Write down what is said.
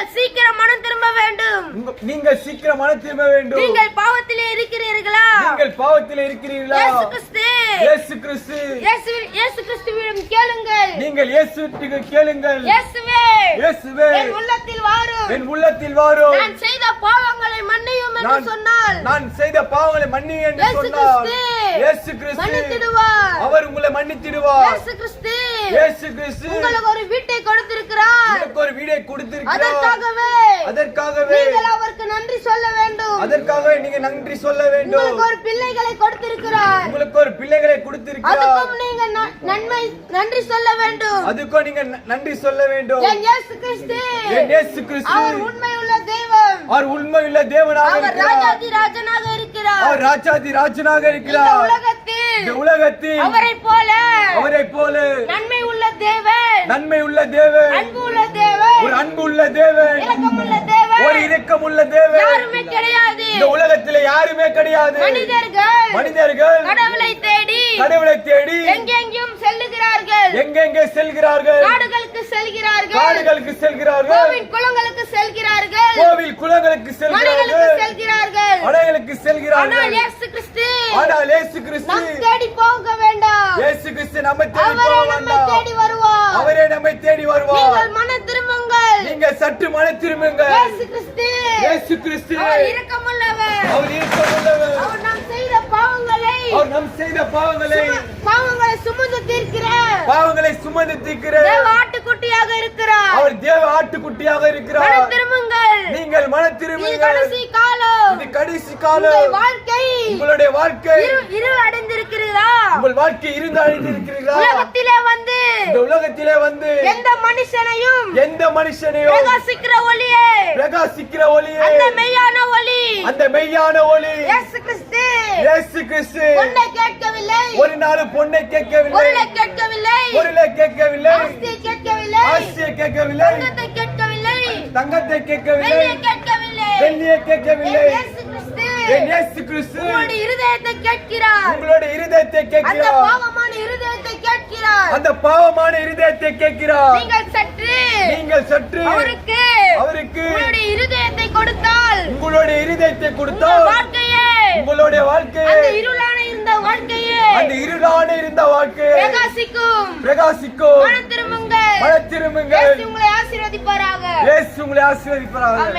நீங்கள் சீக்கிரம் மனம் திரும்ப வேண்டும். நீங்கள் சீக்கிரம் மன திரும்ப வேண்டும். நீங்கள் பாவத்திலே இருக்கிறீர்களா? நீங்கள் பாவத்தில் இருக்கிறீர்களா? இயேசு கிறிஸ்து. இயேசு கிறிஸ்து. இயேசு- இயேசு கிறிஸ்துவிடம் கேளுங்கள். நீங்கள் இயேசுவுக்கு கேளுங்கள். இயேசுவே. இயேசுவே. என் உள்ளத்தில் வாரும். என் உள்ளத்தில் வாரும். நான் செய்த பாவங்களை மன்னியும் என்று சொன்னால். நான் செய்த பாவங்களை மன்னி என்று கிறிஸ்து. இயேசு கிறிஸ்து. மன்னித்திடுவார். அவர் உங்களை மன்னித்திடுவார். இயேசு கிறிஸ்து. இயேசு கிறிஸ்து. உங்களுக்கு ஒரு வீட்டை கொடுத்திருக்கிறார் ஒரு வீடை கொடுத்திருக்கிறார் அதற்காகவே அதற்காகவே நீங்கள் அவருக்கு நன்றி சொல்ல வேண்டும். அதற்காக நீங்க நன்றி சொல்ல வேண்டும். உங்களுக்கு ஒரு பிள்ளைகளை கொடுத்திருக்கிறார். உங்களுக்கு ஒரு பிள்ளைகளை கொடுத்திருக்கிறார். அதுக்கும் நீங்க நன்மை நன்றி சொல்ல வேண்டும். அதுக்கும் நீங்க நன்றி சொல்ல வேண்டும். என் இயேசு கிறிஸ்து. என் இயேசு கிறிஸ்து. அவர் உண்மையுள்ள தெய்வம் அவர் உண்மையுள்ள தேவனாக அவர் ராஜாதி ராஜனாக இருக்கிறார். அவர் ராஜாதி ராஜனாக இருக்கிறார். இந்த உலகத்தில் உலகத்தில் அவரை போல அவரை போல நன்மை உள்ள தேவன். நன்மை உள்ள தேவன். அன்பு உள்ள ஒரு அன்பு உள்ள தேவன் இரக்கமுள்ள தேவன். ஒரு இரக்கம் உள்ள தேவன். யாருமே கிடையாது. இந்த உலகத்துல யாருமே கிடையாது. மனிதர்கள் மனிதர்கள் கடவுளை தேடி கடவுளை தேடி எங்கெங்கும் செல்லுகிறார்கள். எங்கெங்கே செல்கிறார்கள்? காடுகளுக்கு செல்கிறார்கள். காடுகளுக்கு செல்கிறார்கள். கோவில் குளங்களுக்கு செல்கிறார்கள். கோவில் குளங்களுக்கு செல்கிறார்கள். செல்கிறார்கள். அணைகளுக்கு ஆனால் செல்கிறார்கள் இயேசு கிறிஸ்து ஆனால் இயேசு கிறிஸ்து நம் தேடி போக வேண்டாம். இயேசு கிறிஸ்து நம்ம தேடி போக நம்மை வேண்டாம் தேடி வருவார் அவரே நம்மை தேடி வருவார் நீங்கள் மன திரும்புங்கள் நீங்க சற்று மன திரும்புங்க. இயேசு கிறிஸ்து அவர் இரக்கமுள்ளவர். அவர் இருக்கமுள்ளவர். அவர் நாம் செய்த பாவங்களை. அவர் நம் செய்த பாவங்களை. பாவங்களை சுமந்து தீர்க்கிற பாவங்களை சுமந்து தீர்க்கிற தேவ ஆட்டுக்குட்டியாக இருக்கிறார். அவர் தேவ ஆட்டுக்குட்டியாக இருக்கிறார். திரும்புங்கள். நீங்கள் மன திரும்புங்கள். கடைசி காலம். இது கடைசி உங்கள் காலம் வாழ்க்கை. உங்களுடைய வாழ்க்கை. இரு இருள் அடைந்திருக்கிறதா உங்கள் வாழ்க்கை இருந்து அழிந்திருக்கிறீர்களா உலகத்திலே வந்து இந்த உலகத்திலே வந்து எந்த மனுஷனையும் எந்த மனுஷனையும் பிரகாசிக்கிற ஒளியே பிரகாசிக்கிற ஒளியே அந்த மெய்யான ஒளி அந்த மெய்யான ஒளி இயேசு கிறிஸ்து. இயேசு கிறிஸ்து. பொண்ணை கேட்கவில்லை. ஒரு நாள் பொண்ணை கேட்கவில்லை. பொருளை கேட்கவில்லை. பொருளை கேட்கவில்லை. ஆஸ்தியை கேட்கவில்லை. ஆசியை கேட்கவில்லை. தங்கத்தை கேட்கவில்லை. தங்கத்தை கேட்கவில்லை. வெள்ளியை கேட்கவில்லை. வெள்ளியை கேட்கவில்லை. இயேசு கிறிஸ்து. இயேசு கிறிஸ்து. உங்களுடைய இருதயத்தை கேட்கிறார். உங்களுடைய இருதயத்தை அந்த கேட்கிறார். பாவமான இருதயத்தை கேட்கிறார். அந்த பாவமான இருதயத்தை கேட்கிறார். நீங்கள் சற்று நீங்கள் சற்று அவருக்கு அவருக்கு உங்களுடைய இருதயத்தை கொடுத்தால். உங்களுடைய இருதயத்தை கொடுத்தால் வாழ்க்கையே உங்களுடைய வாழ்க்கை அந்த இருளான இருந்த வாழ்க்கையே அந்த இருளான இருந்த வாழ்க்கை பிரகாசிக்கும். பிரகாசிக்கும். மனம் திரும்புங்கள். மன திரும்புங்கள். இயேசு உங்களை ஆசீர்வதிப்பாராக. இயேசு உங்களை ஆசீர்வதிப்பாராக.